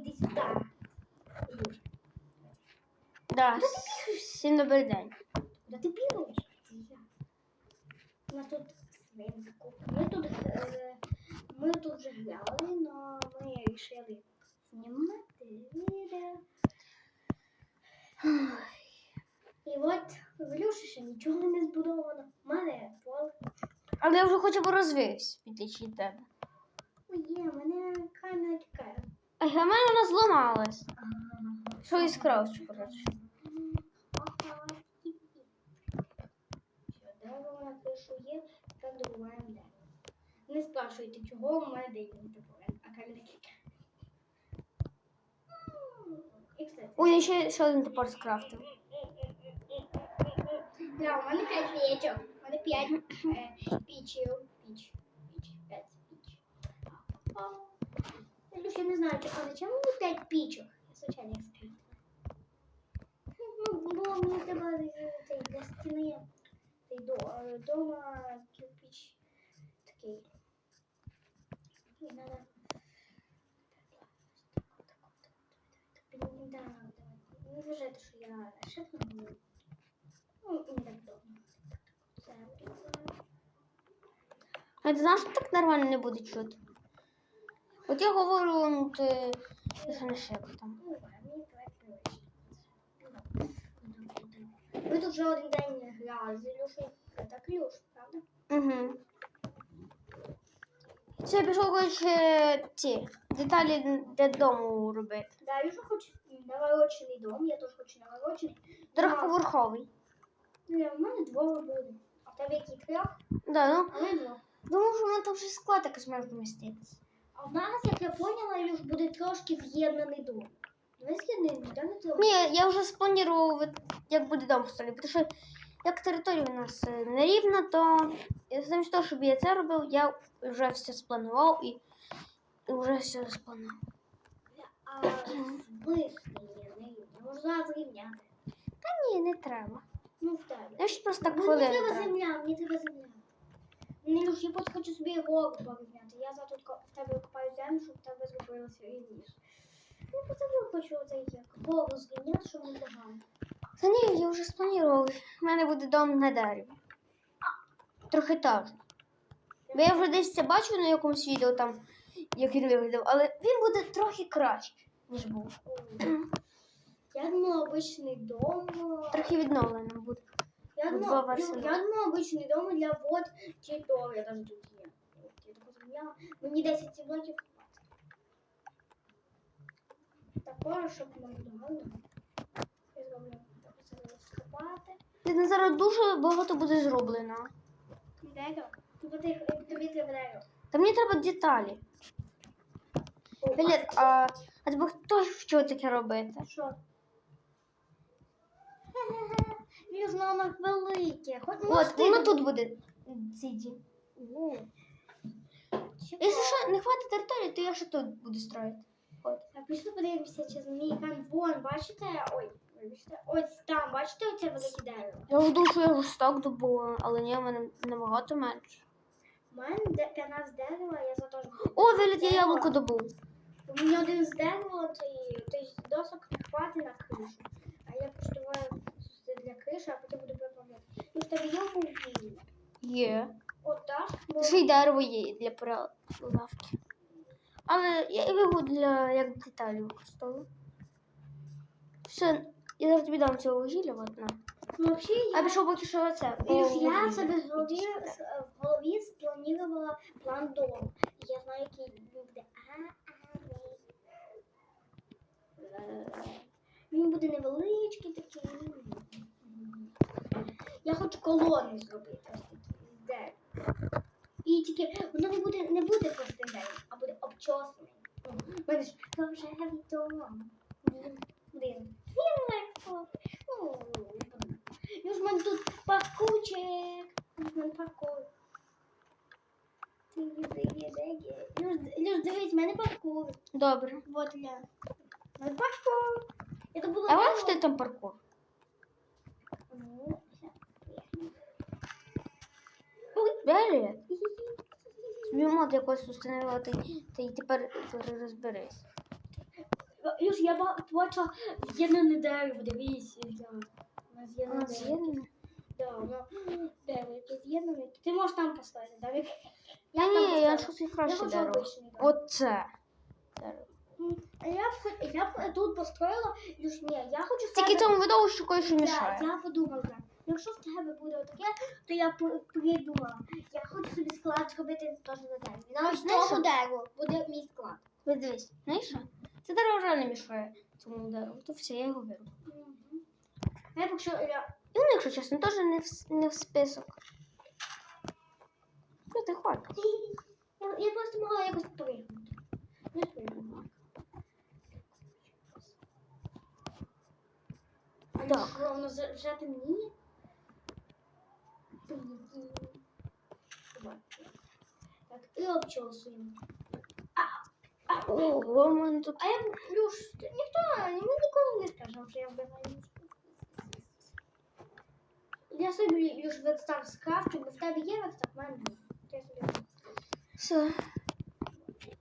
іди сюди. Да. Всім добрий день. Куди ти бігаєш? Це я. У нас тут свинку. Ми тут, е, ми тут вже гуляли, но ми вирішили знімати відео. І от в Ілюші ще нічого не збудовано. У мене пол. Але я вже хоча б розвився, від тебе. Є, мене камера тікає. А в мене вона зламалась. Що із кровчу, коротше. Не спрашуйте, чого у мене деякі топори, а камінь такий. Ой, я ще, ще один топор скрафтив. Да, у мене 5 яєчок. У мене 5 пічів. Люш, я не знаю, а зачем мені 5 пічок? Я скрив. Ну, бо мені треба е, цей для стіни. Цей е, дома кирпич такий. І надо... Да. Не вважайте, що я шепну. Ну, не так довго. А ти знаєш, що так нормально не буде чути? От я говорю, ну, ти. Ну, давай привично. Ми тут вже один день грали з Ілюшею. Так, Ілюш, правда? Угу. Це я пішов коротше, ці деталі для дому робити. Да, Ілюша хоче наворочений дом, я теж хочу наворочений. Трьохповерховий. Не, у мене двоє буде. А в тебе які трьох? Да, ну, А в мене двох. думаю, що в мене там вже склад якось може поміститися. А в нас, як я поняла, Ілюш, буде трошки з'єднаний дом. Давай з'єднаний, да, не треба? Ні, я вже спланував, як буде дом столі, тому що як територія у нас е, нерівна, то замість того, щоб я це робив, я вже все спланував і, і вже все спланував. А не можна зрівняти. Та ні, не треба. Ну, в тебе. Я ще просто так Мені хвилину. треба треба. земля, мені треба земля. Не Люш, я просто хочу собі гору порівняти. Я за тут в тебе копаю землю, щоб в тебе зробилося рівніше. Я по тебе хочу оцей як гору зрівняти, щоб не погано. Та ні, я вже спланував. У мене буде дом на дереві. Трьохетажний. Бо я вже десь це бачив на якомусь відео там, як він виглядав, але він буде трохи краще, ніж був. Я думала, обичний дом. Трохи відновленим буде. Я два думала, я думала, обичний дом для вод чи то, я даже тут є. Я таку зрівняла. Мені 10 ці блоків хватить. Такого, щоб. Я зроблю так розкопати. Ти зараз дуже багато буде зроблено. Дерево. Тобі, тобі треба дерево. Та мені треба деталі. Блін, а, а тебе хто що таке робити? Що? Воно велике. Хоч От, воно тут буде. О. Якщо що не хватить території, то я ще тут буду строїти. От. А пішли подивимося, чи змій там вон, бачите? Ой, вибачте. Ось там, бачите оце велике дерево? Я думав, що я його сток добула, але ні, в мене набагато менше. У мене де 15 дерева, я за теж. О, Віліт, я яблуко добув. У мене один з дерева, то й то й досок хватить на кришу. А я поштуваю для криші, а потім буду виправляти. Ну, в тебе є вугілля? Є. Отак. бо- Ще й дерево є для прилавки. Але я його для як деталі використовую. Все, я зараз тобі дам цього вугілля, от на. Ну, взагалі, А я... пішов поки що оце. Я себе в голові, в голові спланувала план дому. І я знаю, який він буде. А, Він буде невеличкий такий. Я хочу колони зробити. Дерева. І тільки воно не буде не буде простим деревом, а буде обчосаний. Ну, мене ж рожевий дом. Він Блин. Він легко. Ну, Ну ж в мене тут паркучик. Ну мене паркур. Люш, дивись, в мене паркур. Добре. Вот я. Паркур. Я добула А дерево. бачите там паркур? Ну, все. Собі мод якось установила, ти, ти тепер розберись. Люш, я ба- бачила з'єднане дерево, дивись. да. З'єднане дерево. Да, воно дерево, яке з'єднане. Ти можеш там поставити, да? Я ні, я щось краще дерево. Оце. дерево. А я я тут построїла, Люш, ні, я хочу Тільки цьому видовищу кое-що Да, мішає. я подумала, якщо в тебе буде отаке, то я придумала. Я хочу собі склад зробити теж на дереві. Навіть з того що? дерева буде мій склад. Ви дивись, знаєш що? Це дерево вже не мішає цьому дереву. То все, я його беру. Я якщо я І воно, якщо чесно, теж не в, не в список. Ну, ти хоч. Я, я просто могла якось пригнути. Не пригнула. Так. Воно вже вже темніє. Так, і обчосуємо. Ого, у мене тут. А я, Люш, ти- ніхто, ми нікому не скажемо, що я вбиваю. Я собі Люш верстак скрафчу, бо в тебе є верстак, в мене ні. То Я собі Все.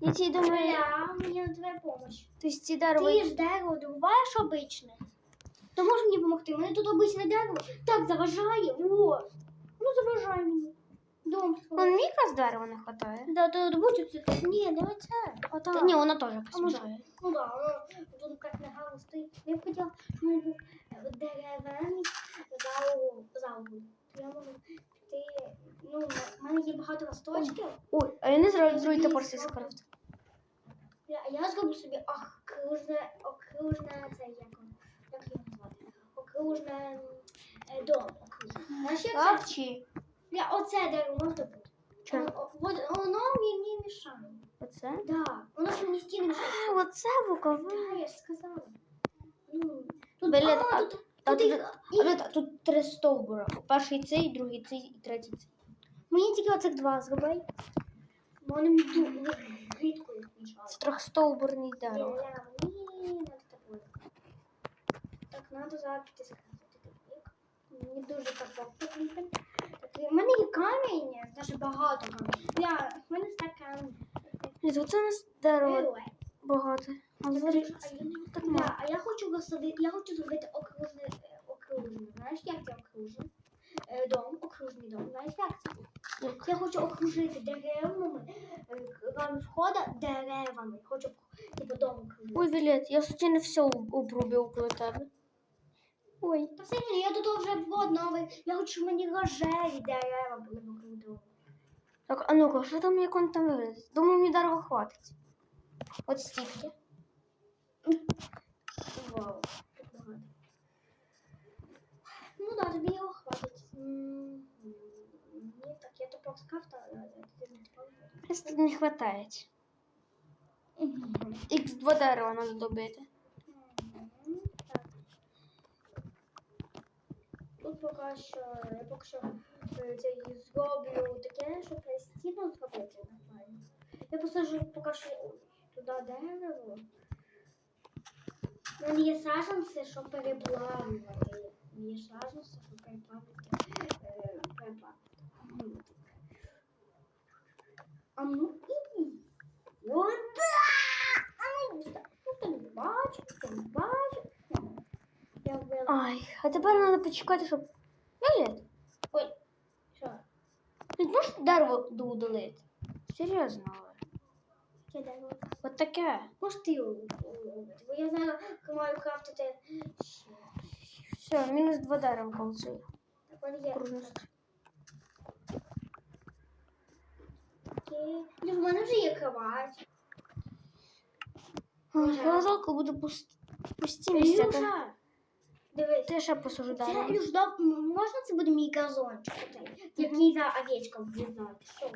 Я ті думаю, Я, мені на твоя помощь. то есть ці дерево. Ти ж дерево добуваєш обичне. То можеш мені допомогти? Мене тут обичне дерево так заважає. О, ну заважай мені. Дом. Вон мені якраз дерева не вистачає. Да, то добудь це. Ні, давай це. А Та так. ні, воно теж якось А може? мішає. Ну да, воно тут так негарно стоїть. Я щоб він був дерев'яний зау- заугол. Я можу піти. Ну, в мене є багато листочків. Ой, а я не Тобі топор скільки? скрафт. Я, я зроблю собі окружне, окружне, це як, як його назвати? Окружне е, дом. Окружне. Знаєш, як це? Так чи? Я, оце дерево можна бути. Чого? Воно мені мішає. Оце? Да, воно ж мені стіни мішає. А, оце бокове. Да, я ж сказала. Ну, тут, Блін, а, а- тут, А тут тут, їх- а тут, тут три стовбура. Перший цей, другий цей і третій цей. Мені тільки оцих два зроби. Вони мені рідко їх мішають. Це трьохстовбурний дерево. Ля, Мені надо такое. Так, надо піти скрафтити таких. Мені дуже так потрібен. У мене є камінь, дуже багато камінь. Я, в мене стакан. Оце у нас дерево багато. А Так, зараз так мало. А я хочу я хочу зробити окружне, е, окружне. Знаєш, як це окружне? Е, Дом, окружний дом. Знаєш, як це? Я хочу окружити деревами, е, вам входа деревами. Хочу типу дом окружити. Ой, Вілет, я не все об- обрубив коло тебе. Ой. Та все ні, я до того вже ввод новий. Я хочу, щоб мені рожеві дерева були вокруг дому. Так, а ну-ка, що там, як он там виглядить? Думаю, мені дерева хватить. От стільки. Вау, так багато. Ну да, тобі його хватить. М, Ні, так, я топор скафта, а ти не топор. Просто не хватає. Х2 дерева треба добити. Поки що, я поки що е, це зроблю таке, щоб стіну зробити нормально. Я посаджу поки що туди дерево. У мене є саджанці, щоб переплавлювати. Є саджанці, щоб переплавити. Е, переплавити. Мгм. А ну і. О, да! А ну, так. Ніхто не бачить, ніхто не бачить. Я вбила. Ай, а тепер треба почекати, щоб. Вілет, Ой, що? ти можеш дерево доудалити? Серйозно. але. Яке дерево? От таке. Може ти його робити? Бо я знаю, як маю крафтити ще. Все, мінус два дерева получили. Так, в мене є. Кружності. Окей. Ну, в мене вже є кровать. Ой, Я жалко буде пусті, пусті місця. Дивись. Ти ще посажу Це, дерево. Ілюш, можна це буде мій газончик, який за овечком в'язати? Що?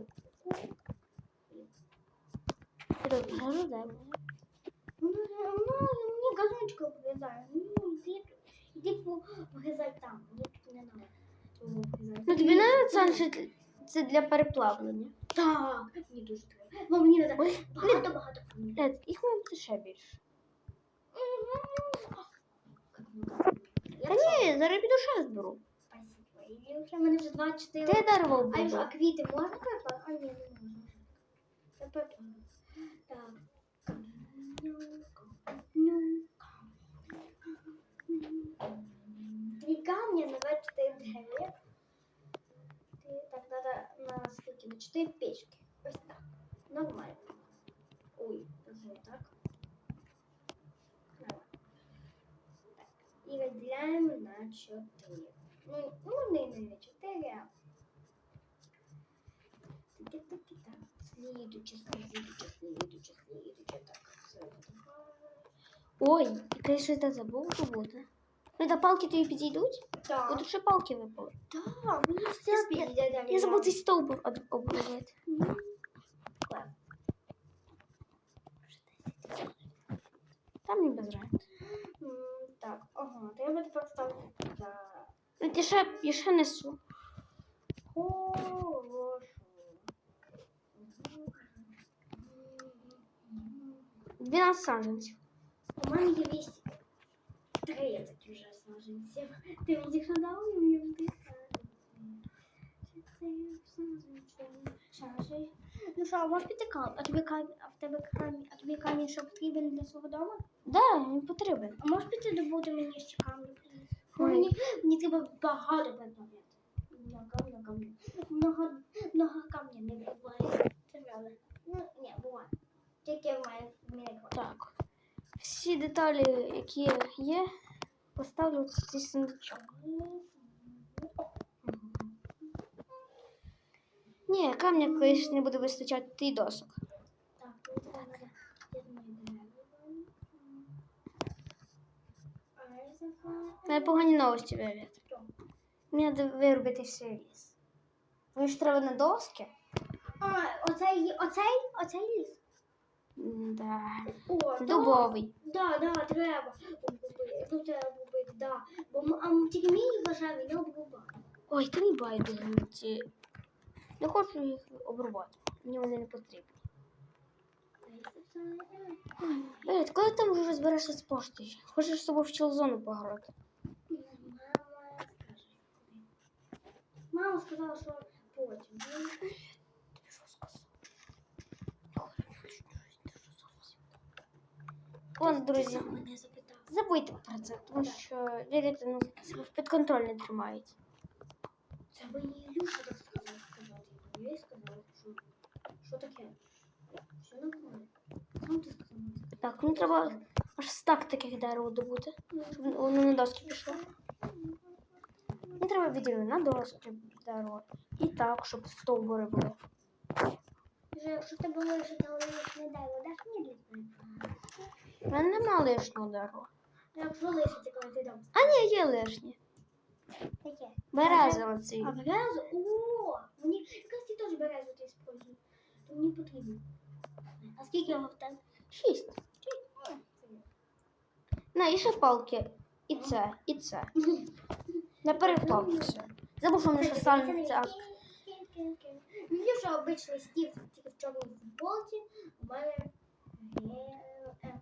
Я тут посажу дерево. Ну, ну, мені газончик обрізає. Ну, погризай там. Мені тут не треба. Ну тобі не це, це для переплавлення. Так, мені дуже треба. Бо мені треба багато-багато їх має бути ще більше. я зараз піду ще зберу. Спасибо. Ти дерево А, ж- а вбила. квіти можна перепа? А ні, не можна. Так. Три камня на 24 дерева. Так, треба на скільки? 4 печки. Ось так. Нормально. Ой, вже так. І виділяємо на чотири. Ну, можна і не на чотири, а Таки-таки так. Слідуче, слідуче, слідуче, слідуче. Так, це так. Ой, який щось де забув забути. Ну, та палки тобі підійдуть? Бо Так. тут ще палки випали. Так, мені все Я- піде. Я забув цей стовбур об- обрізати. Там не без разниці. Так, ага, треба тепер ставити туди. Ну, я ще, я ще несу. Хорошо. 12 саджанців. У мене є 200. 30 вже саженців. Ти мені їх надав, мені вже Шаржі. Ну що, а можеш піти камінь? А тобі камінь, а в тебе камінь, а тобі камінь, що потрібен для свого дому? Да, він потрібен. А можеш піти добути мені ще камінь? Ой. Мені, мені треба багато предметів. Много, много, много, много камня не буває. Це правда. Ну, ні, буває. Тільки в мене в мене. Так. Всі деталі, які є, поставлю в цей сундучок. Ні, камня колись не буде вистачати і досок. Мене погані новості Віолет. Мені треба виробити все ліс. Мені ж треба на доски. А, оцей, оцей, оцей ліс. Да. О, да. Дубовий. Да, да, треба. Ну, треба обробити, да. Бо м- а м- тільки мій вважає, не обрубає. Ой, та не байдуже. Не хочу їх обрубати. Мені вони не потрібні. Віолет, коли там вже розберешся з поштою? Хочеш з собою в чолзону пограти? Мама. Сказала, що потім. Ладно, друзі. Забудьте про це, тому що Віолет ну, під контроль не тримають. Це мені Ілюша. Я сказала, що, що таке? Все нормально. Сам ти сказав. Так, ну треба аж стак таких дерева добути, щоб воно на доски пішло. Мені треба відділити на доски дерева. І так, щоб стовбури були. Вже якщо ти говориш, що ти лишне дерево, даш мені для У мене нема лишнього дерева. Якщо лишиться, коли ти дам. А ні, є лишнє. Таке. Березовий цей. А березу? О, мені якраз ти теж березу ти спробуй. То мені потрібно. А скільки його в тебе? Шість. На, і ще палки. І це, і це. На перепалки все. Забув, що вони ще саме це. Мені вже обичний стів тільки в чорній футболці. У мене е, е,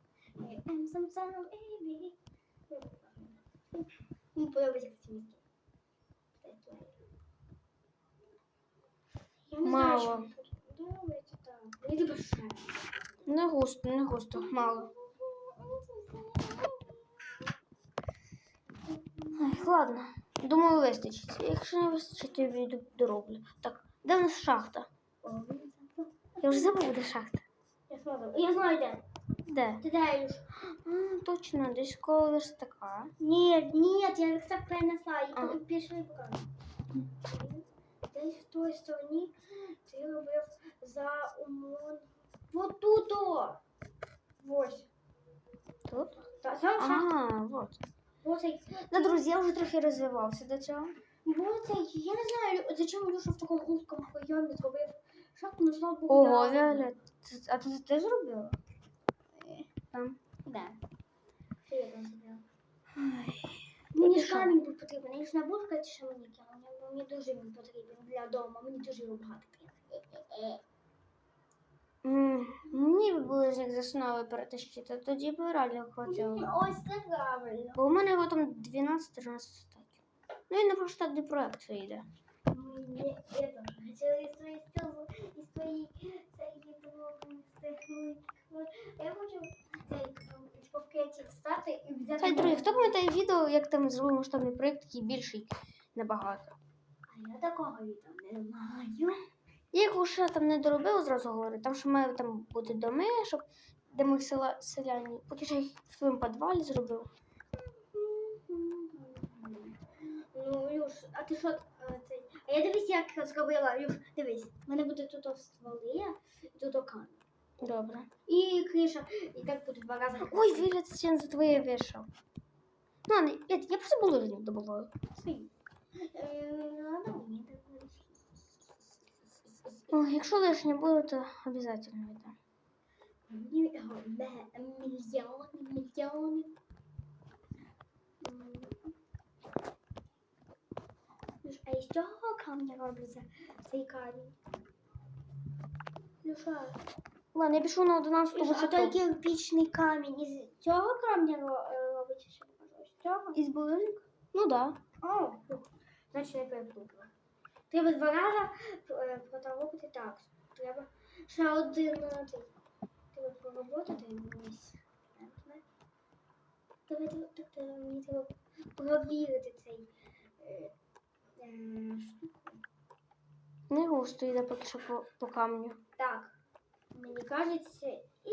Мені подобається як ці місті. Я не знаю, що Мало. мені подобається так. Мені треба ще. Не густо, не густо, мало. Ай, ладно. Думаю, вистачить. Якщо не вистачить, то я віду дороблю. Так, де в нас шахта? О. Я вже забув, де шахта. Я знаю, я знаю де. Де? Ти де, Ілюш? А, точно, десь коло верстака. Ні, ні, я їх так перенесла А. і пішли покажу. Десь в той стороні ти робив за умон. Вот тут! Ось. Тут? Та шаг. Ага, вот. Оцей. Да, друзі, я вже трохи розвивався до цього. Оцей. Я не знаю, зачем Люша в такому узкому районі зробив шаг, ну слава Богу. Ого, Віолет. А ти ти зробила? Там. Да. Що я там зробила? Мені ж камінь був потрібен. Я ж не буду сказати, що мені камінь. Мені дуже він потрібен для дому. Мені дуже його багато потрібно. М, Мені б було з них з основи перетащити, тоді б реально хватило. Ось це правильно. Бо у мене його там 12-13 статів. Ну і на проштатний проект вийде. Мені я теж хотіла із твоєї стилу, із твоєї цієї. Я хочу цей в пакеті встати і взяти. Хай, друзі, хто пам'ятає відео, як там зробив масштабний проект, такий більший набагато. А я такого відео не маю. Я ще там не доробив, зразу говорю. Там ще має там бути доми, щоб де ми села селяні. Поки що їх в своєму підвалі зробив. Ну, Юж, а ти що е, цей? А я дивись, як зробила. Юж, дивись, в мене буде тут стволи, тут окан. Добре. І криша, і так буде два рази. Ой, вилет стін за твоє вийшов. Ну, не, я, я просто булыжник добуваю. Свій. Е, ладно, мені так буде. Ой, якщо лишнє буде, то обов'язково віддам. Мі- о, ме- Мільйони, мільйони. М. Юж, а із цього камня робиться цей камінь? Люша, Ладно, я пішов на 11 Юж, а той висоту. кирпічний камінь із цього камня е, робиться ще З цього? Із булыжник? Ну да. О, значить не переплутала. Треба два рази е, так. Треба ще один е. Треба проработати весь. Давай так, так, мені треба провірити цей е, е, штуку. Не густо йде поки що по, по камню. Так, мені кажется, і